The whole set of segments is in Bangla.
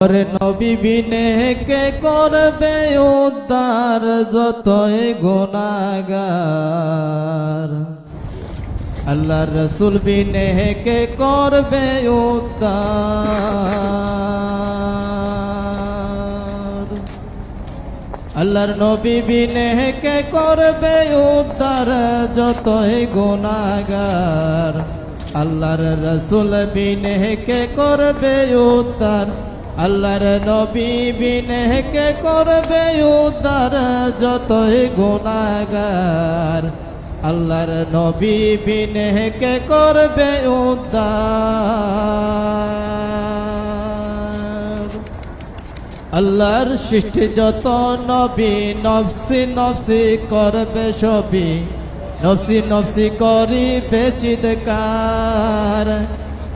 ওরে নবী বিনে কে করবে উদ্ধার যতই গুনাগার আল্লাহ রসুল বিনে কে করবে উদ্ধার। আল্লাহর নবী বিনে করবে উদ্ধার যতই গুনাগার আল্লাহর রসুল বিনে কে করবে উদ্ধার আল্লাহর নবী বিনে কে করবে উদ্ধার যতই গুনাগার আল্লাহর নবী বিনে কে করবে উদ্ধার। আল্লাহর সৃষ্টি যত নবী নফসি নফসি করবে সবই। নফসি নফসি করিবে চিৎকার।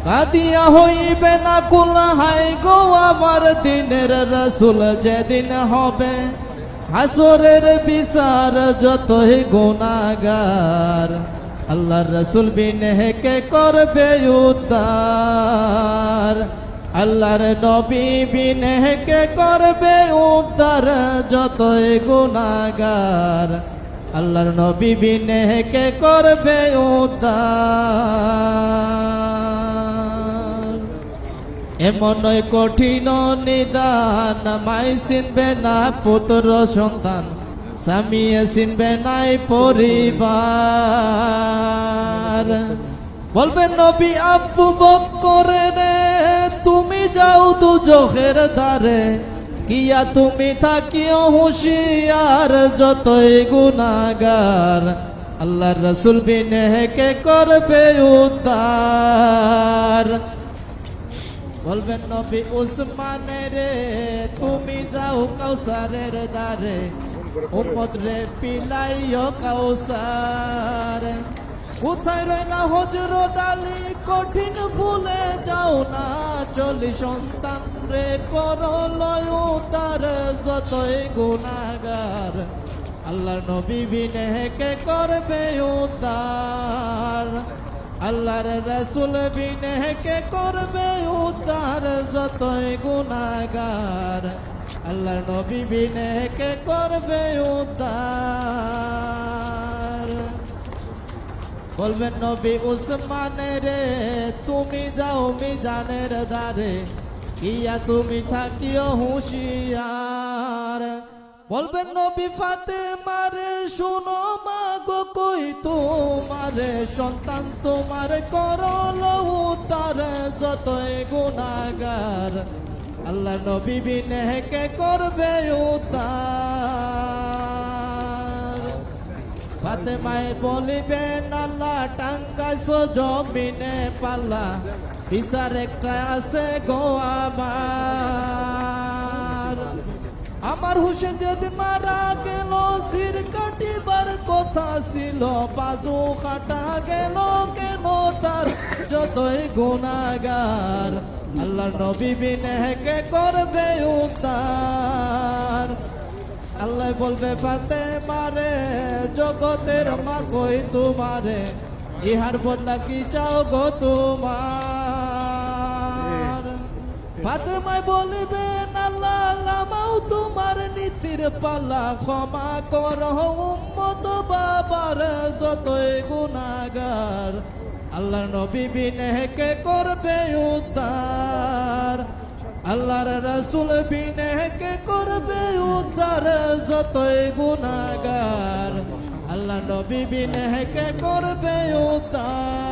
কাদিয়া হইবে না কুল হাই গো আমার দিনের রসুল যেদিন হবে। হাসরের বিচার যতই গুনাগার আল্লাহর রসুল বিনে কে করবে উদ্ধার। আল্লাহর নবী বিনে কে করবে উদ্ধার যতই গুনাগার আল্লাহর নবী বিনে কে করবে উদ্ধার। এমন কঠিন নিদান, মাই চিনবে না পুত্র সন্তান, স্বামী চিনবে নাই পরিবার। বলবে নবী আব্বু বক্করে রে, তুমি যাও দু চোখের ধারে কিয়া তুমি থাকিও হুশিয়ার যতই গুনাগার। আল্লাহ রসুল বিনে কে করবে উদ্ধার। বলবেন নবী উসমানে রে তুমি যাও কাউসারের দ্বারে। উম্মত রে পিলাইও কাউসার। কোথায় না হজরত আলী? কঠিন ফুলে যাও না। চলি সন্তান রে করলয় তার যতই গুনাগার। আল্লাহ নবী বিনে কে করবে উদ্ধার আল্লাহর রসুল বিনে কে করবে উদ্ধার যতই গুনাগার আল্লাহর নবী বিনে কে করবে উদ্ধার। বলবেন, নবী উসমানে রে তুমি যাও মিজানের দ্বারে। ইয়া তুমি থাকিও হুঁশিয়ার। বলবেন নবী ফাতে মারে শুনো মা গো কই তোমারে, সন্তান তোমার করল উদ্ধার, যতই গুণাগার আল্লাহ নবী বিনে কে করবে উদ্ধার? ফাতেমায় বলিবেন, আল্লাহ টাঙ্গাইছ জমিনে পাল্লা। বিচার একটা আছে গো আমার। আমার হুসেন যদি মারা গেল সির কাটিবার কথা ছিল বাজু কাটা গেল কেন তার? যতই গুনাগার আল্লাহ নবী বিনেকে করবে উদ্ধার। আল্লাহ বলবে ফাতে মারে জগতের মা কই তোমারে? ইহার বদলা কি চাও গো তোমার? ফাতেমায় বলিবে আল্লাহ লামাও পালা, ক্ষমা কর উম্মত বাবার যতই গুনাগার আল্লাহ নবী বিনে কে করবে উদ্ধার। আল্লাহর রসুল বিনে কে করবে উদ্ধার যতই গুনাগার আল্লাহ নবী বিনে কে করবে উদ্ধার।